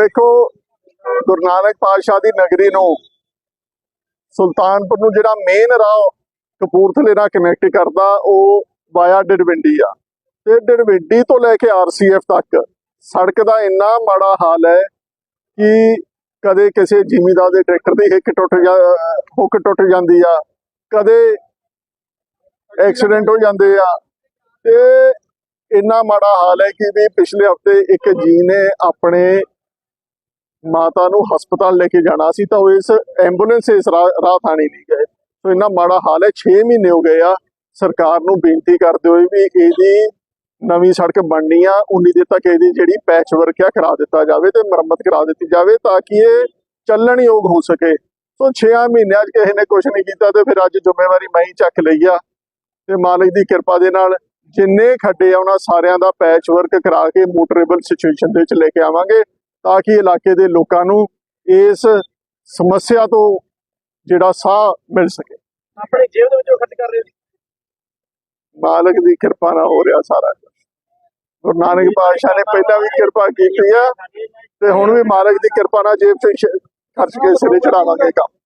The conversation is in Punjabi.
ਵੇਖੋ, ਗੁਰੂ ਨਾਨਕ ਪਾਤਸ਼ਾਹ ਦੀ ਨਗਰੀ ਨੂੰ, ਸੁਲਤਾਨਪੁਰ ਨੂੰ ਜਿਹੜਾ ਮੇਨ ਰਾਹ ਕਪੂਰਥਲੇ ਨਾਲ ਕਨੈਕਟ ਕਰਦਾ, ਉਹ ਵਾਇਆ ਡੜਵਿੰਡੀ ਆ। ਤੇ ਡੜਵਿੰਡੀ ਤੋਂ ਲੈ ਕੇ ਆਰਸੀਐਫ ਤੱਕ, ਸੜਕ ਦਾ ਇੰਨਾ ਮਾੜਾ ਹਾਲ ਹੈ ਕਿ ਕਦੇ ਕਿਸੇ ਜਿਮੀਦਾਰ ਦੇ ਟਰੈਕਟਰ ਦੀ ਹਿੱਕ ਟੁੱਟ ਜਾ, ਹੁੱਕ ਟੁੱਟ ਜਾਂਦੀ ਆ, ਕਦੇ ਐਕਸੀਡੈਂਟ ਹੋ ਜਾਂਦੇ ਆ। ਤੇ ਇੰਨਾ ਮਾੜਾ ਹਾਲ ਹੈ ਕਿ ਵੀ ਪਿਛਲੇ ਹਫ਼ਤੇ ਇੱਕ ਜੀ ਨੇ ਆਪਣੇ ਮਾਤਾ ਨੂੰ ਹਸਪਤਾਲ ਲੈ ਕੇ ਜਾਣਾ ਸੀ ਤਾਂ ਉਹ ਇਸ ਐਂਬੂਲੈਂਸ ਇਸ ਰਾਹ ਰਾਹ ਨਹੀਂ ਗਏ। ਸੋ ਇੰਨਾ ਮਾੜਾ ਹਾਲ ਹੈ 6 ਮਹੀਨੇ ਹੋ ਗਏ ਆ। ਸਰਕਾਰ ਨੂੰ ਬੇਨਤੀ ਕਰਦੇ ਹੋਏ ਵੀ ਇਹਦੀ ਨਵੀਂ ਸੜਕ ਬਣਨੀ ਆ। ਉਨੀ ਦੇਰ ਤੱਕ ਇਹਦੀ ਜਿਹੜੀ ਪੈਚ ਵਰਕ ਆ ਕਰਾ ਦਿੱਤਾ ਜਾਵੇ ਤੇ ਮੁਰੰਮਤ ਕਰਾ ਦਿੱਤੀ ਜਾਵੇ ਤਾਂ ਕਿ ਇਹ ਚੱਲਣ ਯੋਗ ਹੋ ਸਕੇ। ਸੋ 6 ਮਹੀਨਿਆਂ 'ਚ ਕਿਸੇ ਨੇ ਕੁਝ ਨਹੀਂ ਕੀਤਾ ਤੇ ਫਿਰ ਅੱਜ ਜ਼ਿੰਮੇਵਾਰੀ ਮੈਂ ਹੀ ਚੱਕ ਲਈ ਆ। ਤੇ ਮਾਲਕ ਦੀ ਕਿਰਪਾ ਦੇ ਨਾਲ ਜਿੰਨੇ ਖੱਡੇ ਆ, ਉਹਨਾਂ ਸਾਰਿਆਂ ਦਾ ਪੈਚ ਵਰਕ ਕਰਾ ਕੇ ਮੋਟਰੇਬਲ ਸਿਚੁਏਸ਼ਨ ਦੇ ਵਿੱਚ ਲੈ ਕੇ ਆਵਾਂਗੇ। ਤਾਂ ਕਿ ਇਲਾਕੇ ਦੇ ਲੋਕਾਂ ਨੂੰ ਇਸ ਸਮੱਸਿਆ ਤੋਂ ਜਿਹੜਾ ਸਾਹ ਮਿਲ ਸਕੇ। ਆਪਣੇ ਜੇਬ ਦੇ ਵਿੱਚੋਂ ਖਰਚ ਕਰ ਰਹੇ ਹੋ ਮਾਲਕ ਦੀ ਕਿਰਪਾ ਨਾਲ ਹੋ ਰਿਹਾ ਸਾਰਾ ਕੁਝ ਗੁਰੂ ਨਾਨਕ ਪਾਤਸ਼ਾਹ ਨੇ ਪਹਿਲਾਂ ਵੀ ਕਿਰਪਾ ਕੀਤੀ ਆ ਤੇ ਹੁਣ ਵੀ ਮਾਲਕ ਦੀ ਕਿਰਪਾ ਨਾਲ ਜੇਬ ਸ਼- ਖਰਚ ਕੇ ਸਿਰੇ ਚੜਾਵਾਂਗੇ ਕੰਮ।